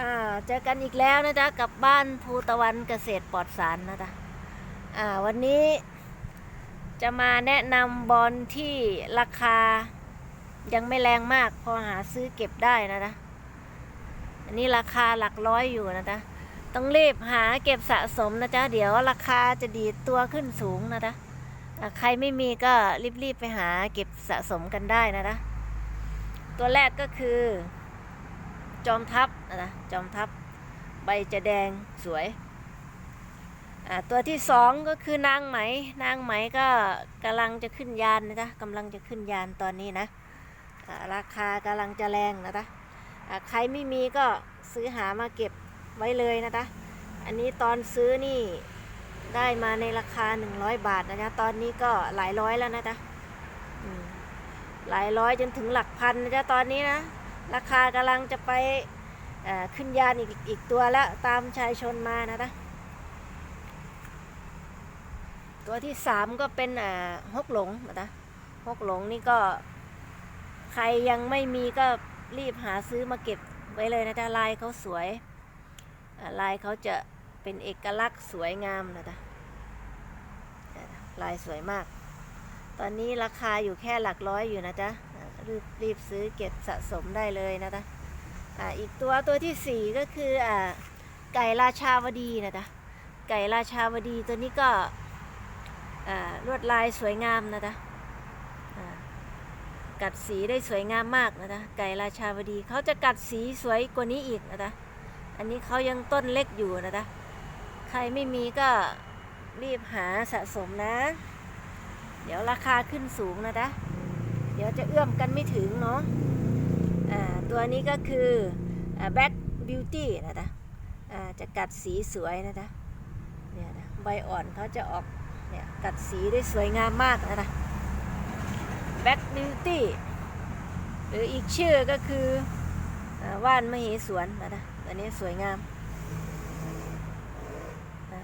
อ่าเจอกันอีกแล้วนะจ๊ะกับบ้านภูตะวันเกษตรปลอดสารนะจ๊ะอ่าวันนี้จะมาแนะนำบอลที่ราคายังไม่แรงมากพอหาซื้อเก็บได้นะจ๊ะอันนี้ราคาหลักร้อยอยู่นะจ๊ะต้องรีบหาเก็บสะสมนะจ๊ะเดี๋ยวราคาจะดีตัวขึ้นสูงนะจ๊ะใครไม่มีก็รีบๆไปหาเก็บสะสมกันได้นะจ๊ะตัวแรกก็คือ จอมทัพนะนะจอมทัพใบจะแดงสวย ตัวที่สองก็คือนางไหม นางไหมก็กำลังจะขึ้นยานนะจ๊ะกำลังจะขึ้นยานตอนนี้นะราคากำลังจะแรงนะจ๊ะใครไม่มีก็ซื้อหามาเก็บไว้เลยนะจ๊ะอันนี้ตอนซื้อนี่ได้มาในราคา 100 บาทนะจ๊ะตอนนี้ก็หลายร้อยแล้วนะจ๊ะหลายร้อยจนถึงหลักพันนะจ๊ะตอนนี้นะ ราคากำลังจะไปขึ้นยานอีกอีกตัวแล้วตามชายชนมานะนะตัวที่สามก็เป็นฮกหลงนะนะฮกหลงนี่ก็ใครยังไม่มีก็รีบหาซื้อมาเก็บไว้เลยนะจ๊ะลายเขาสวยลายเขาจะเป็นเอกลักษณ์สวยงามนะจ๊ะลายสวยมาก ตอนนี้ราคาอยู่แค่หลักร้อยอยู่นะจ๊ะ รีบรีบซื้อเก็บสะสมได้เลยนะจ๊ะอ่าอีกตัวตัวที่สี่ก็คืออ่าไก่ราชาวดีนะจ๊ะไก่ราชาวดีตัวนี้ก็อ่าลวดลายสวยงามนะจ๊ะกัดสีได้สวยงามมากนะจ๊ะไก่ราชาวดีเขาจะกัดสีสวยกว่านี้อีกนะจ๊ะอันนี้เขายังต้นเล็กอยู่นะจ๊ะใครไม่มีก็รีบหาสะสมนะ เดี๋ยวราคาขึ้นสูงนะจ๊ะ ดี๋ยวจะเอื้อมกันไม่ถึงเนาะตัวนี้ก็คืออ่า Black Beauty นะจ๊ะจะกัดสีสวยนะจ๊ะเนี่ยนะใบอ่อนเขาจะออกเนี่ยกัดสีได้สวยงามมากนะจ๊ะ Black Beauty หรืออีกชื่อก็คืออว่านมเหสวนนะจ๊ะตัวนี้สวยงามอ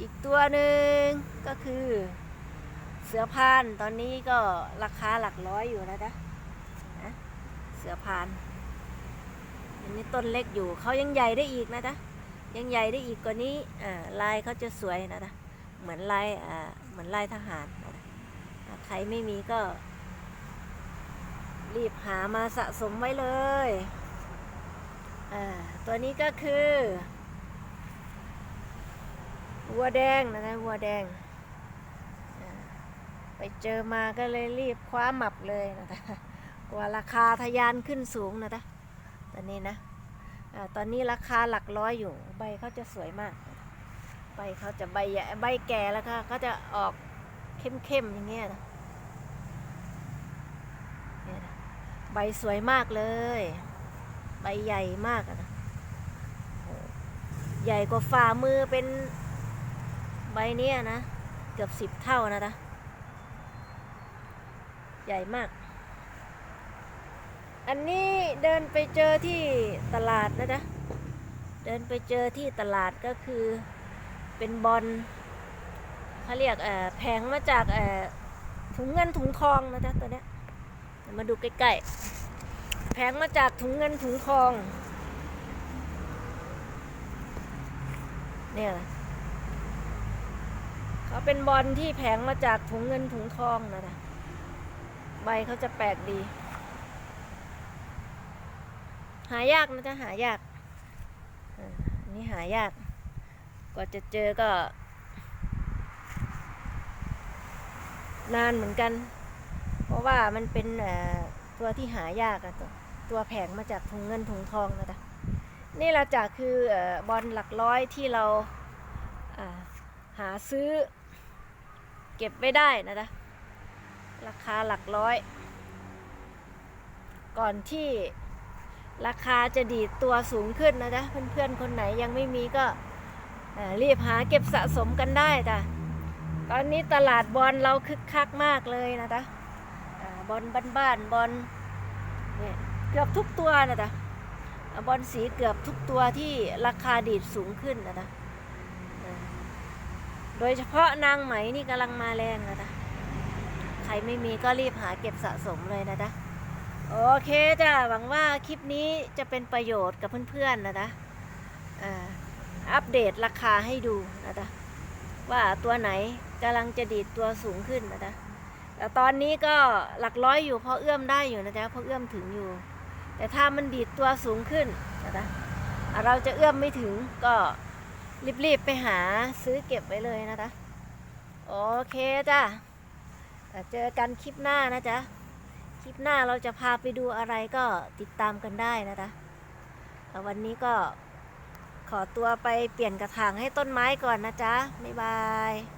อีกตัวหนึ่งก็คือ เสือพานตอนนี้ก็ราคาหลักร้อยอยู่นะจ๊ะนะเสือพานอันนี้ต้นเล็กอยู่เขายังใหญ่ได้อีกนะจ๊ะยังใหญ่ได้อีกกว่านี้ลายเขาจะสวยนะจ๊ะเหมือนลายเหมือนลายทหารนะจ๊ะอ่าใครไม่มีก็ รีบหามาสะสมไว้เลยตัวนี้ก็คือ วัวแดงนะจ๊ะวัวแดง ไปเจอมาก็เลยรีบคว้าหมับเลยนะจ๊ะกลัวราคาทะยานขึ้นสูงนะจ๊ะตอนนี้นะอาตอนนี้ราคาหลักร้อยอยู่ ใบเขาจะสวยมาก ใบเขาจะใบใหญ่ใบแก่แล้วก็เขาจะออกเข้มๆอย่างเงี้ยนะใบสวยมากเลย ใบใหญ่มากนะใหญ่กว่าฝ่ามือเป็นใบเนี้ยนะ เกือบสิบเท่านะจ๊ะ ใหญ่มาก อันนี้เดินไปเจอที่ตลาดนะจ๊ะเดินไปเจอที่ตลาดก็คือเป็นบอลเขาเรียกแผงมาจากถุงเงินถุงทองนะจ๊ะตัวเนี้ยมาดูใกล้ๆ แผงมาจากถุงเงินถุงทอง เนี่ยเขาเป็นบอลที่แผงมาจากถุงเงินถุงทองนะจ๊ะ ใบเขาจะแปลกดี หายากนะจ๊ะหายากนนี้หายากกว่าจะเจอก็ นานเหมือนกัน เพราะว่ามันเป็นตัวที่หายากอะตัวตัวแผงมาจากถุงเงินถุงทองนะจ๊ะนี่เราจะคืออบอลหลักร้อยที่เราาหาซื้อ เก็บไว้ได้นะจ๊ะ ราคาหลักร้อย ก่อนที่ราคาจะดีดตัวสูงขึ้นนะจ๊ะเพื่อนๆคนไหนยังไม่มีก็รีบหาเก็บสะสมกันได้จ้ะตอนนี้ตลาดบอลเราคึกคักมากเลยนะจ๊ะบอลบ้านๆบอลเนี่ยเกือบทุกตัวนะจ๊ะบอลสีเกือบทุกตัวที่ราคาดีดสูงขึ้นนะจ๊ะโดยเฉพาะนางไหมนี่กำลังมาแรงนะจ๊ะ ครไม่มีก็รีบหาเก็บสะสมเลยนะจ๊ะโอเคจ้ะหวังว่าคลิปนี้จะเป็นประโยชน์กับเพื่อนๆนะจ๊ะอัปเดตราคาให้ดูนะจ๊ะว่าตัวไหนกำลังจะดีดตัวสูงขึ้นนะจ๊ะแต่ตอนนี้ก็หลักร้อยอยู่พอเอื้อมได้อยู่นะจ๊ะพอเอื้อมถึงอยู่ แต่ถ้ามันดีดตัวสูงขึ้นนะจ๊ะเราจะเอื้อมไม่ถึงก็รีบๆไปหาซื้อเก็บไว้เลยนะจ๊ะโอเคจ้ะ เจอกันคลิปหน้านะจ๊ะ คลิปหน้าเราจะพาไปดูอะไรก็ติดตามกันได้นะจ๊ะววันนี้ก็ขอตัวไปเปลี่ยนกระถางให้ต้นไม้ก่อนนะจ๊ะ บ๊ายบาย